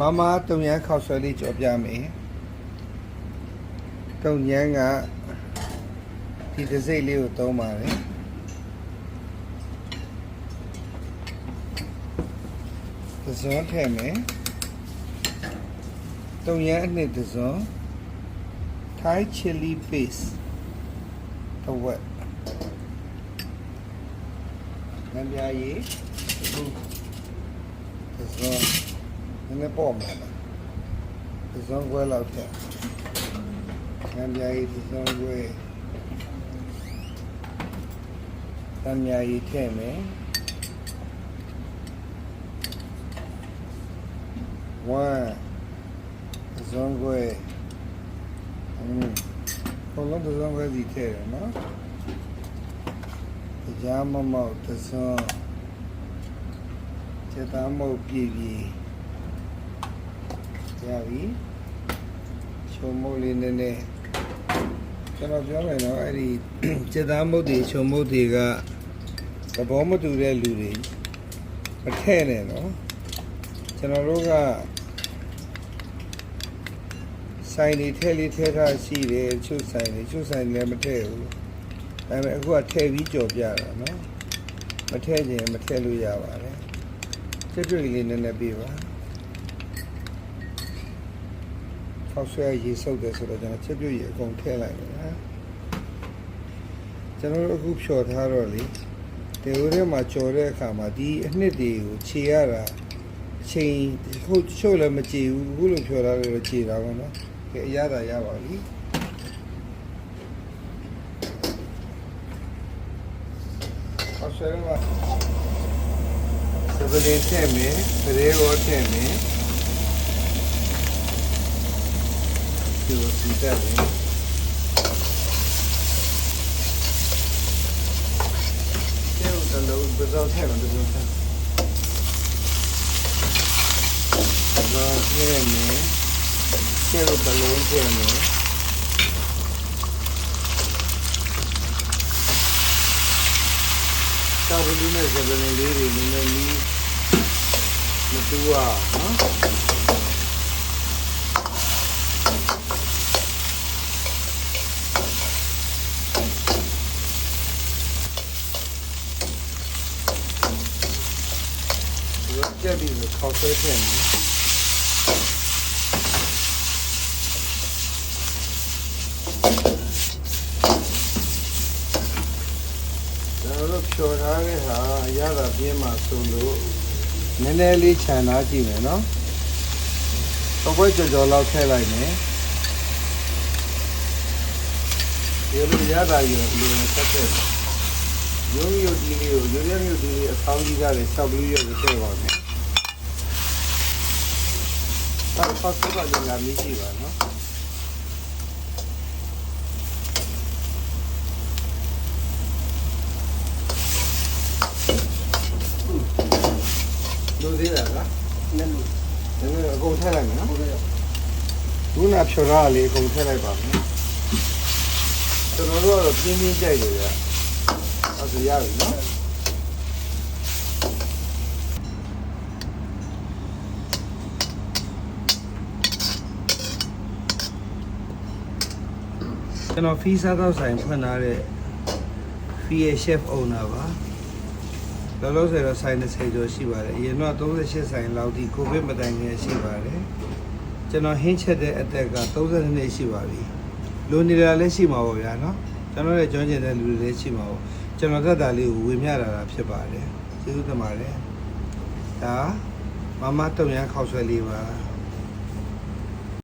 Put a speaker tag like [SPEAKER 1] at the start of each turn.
[SPEAKER 1] မမတုံရန်ခောက်ဆွဲလေးကြော်ပြမယ်တုံရန်ကဒီတစ်စိတ်လေးကိုသုံးပါတယ်သစွန်ထည့်မယ်တုံရန်အနှစ်သစွန် Thai chili paste တစ်ဝက်ငန်းပြားရည်အခုသစွန် နည်းနည်းပေါ့မှာပါဒီစုံခွဲလောက်ထက်ငန်းပြားကြီးဒီစုံခွဲတမ်းမြားကြီးထည့်မယ်ဝမ်းဒီစုံခွဲအင်းဘလုံးဒီစုံခွဲစီထည့်တယ်နော်ကြားမမောက်ဒီစုံစေတမ်းမုတ်ပြည့်ပြည့် ရပြီချုံမုတ်လေးနည်းနည်းကျွန်တော်ပြောမယ်နော်အဲ့ဒီစေသားမုတ်တွေချုံမုတ်တွေကသဘောမတူတဲ့လူတွေမထည့်နဲ့နော်ကျွန်တော်တို့ကဆိုင်တွေထည့်လေးထည့်ထားရှိတယ်ချုပ်ဆိုင်တွေချုပ်ဆိုင်တွေလည်းမထည့်ဘူးဒါပေမဲ့အခုကထည့်ပြီးကြော်ပြတာနော်မထည့်ခြင်းမထည့်လို့ရပါတယ်စက်တွေလေးနည်းနည်းပြပါ ဖောက်ဆွဲရေစုပ်တယ်ဆိုတော့ကျွန်တော်ချက်ပြုတ်ရေအကုန်ထည့်လိုက်မယ်နော်ကျွန်တော်တို့အခုဖြော်ထားတော့လေတေဦးထဲမှာကြော်တဲ့အခါမှာဒီအနှစ်တွေကိုခြေရတာအချိန်ခုချို့လည်းမကြည့်ဘူးအခုလိုဖြော်ထားလို့ခြေတာပေါ့နော်ကဲအရသာရပါပြီဖောက်ဆွဲတော့စပလေးထည့်မယ်ပရေကိုထည့်မယ် ဒီလိုစီတက်တယ်ကျေဦးတလုံးဘယ်တော့ထဲမှာဒီလိုထဲဘာထဲမယ်ကျေဦးတလုံးထဲ တောက်ဘူးနဲ့ဇပလင်လေးတွေနည်းနည်းလေးမတူအောင်နော်ဒီလိုကြက်ပြီးခေါက်ဆွဲထည့်မယ်ဒါတော့ဖြော်ထားတဲ့ဟာအရသာပြင်းမှဆိုလို့နည်းနည်းလေးခြံသားကြည့်မယ်နော်တော့ဘွဲကြော်ကြော်လောက်ထည့်လိုက်မယ်ဒီလိုရတာယူလို့ဆက်ထည့် ရုံးရုပ်ဒီလေးကိုရုံးရုံပ်ဒီလေးအဆောင်ကြီးကလည်းဆောက်ပြီးရပြီးထည့်ပါမယ်ဒါဖတ်စပါကြလာမရှိပါနော်ဒုသေးလားက
[SPEAKER 2] နည်းနည်း
[SPEAKER 1] ဒါနဲ့အကုန်ထည့်လိုက်မယ်နော်
[SPEAKER 2] ဟုတ်ကဲ့
[SPEAKER 1] ခုနဖြော်ရလေးအကုန်ထည့်လိုက်ပါမယ်ကျွန်တော်တို့ကတော့ပြင်းပြင်းကြိုက်တယ်ဗျ အဲ့ဒါရပြီနော်ကျွန်တော်ဖီးစားတော့ဆိုင်ဖွင့်ထားတဲ့ဖီးရဲ့ chef owner ပါလောလောဆယ်တော့ဆိုင်20ကျော်ရှိပါတယ်အရင်တော့38ဆိုင်လောက်ထိကိုဗစ်မတိုင်ခင်ရှိပါတယ်ကျွန်တော်ဟင်းချက်တဲ့အသက်က32နှစ်ရှိပါပြီလိုနေတာလည်းရှိမှာပေါ့ဗျာနော်ကျွန်တော်လည်းကျွမ်းကျင်တဲ့လူတွေလည်းရှိမှာပေါ့ ကျွန်တော်သက်တာလေးကိုဝေမျှတာတာဖြစ်ပါတယ်ကျေးဇူးတင်ပါတယ်ဒါမမတုံရန်ခောက်ဆွဲလေးပါ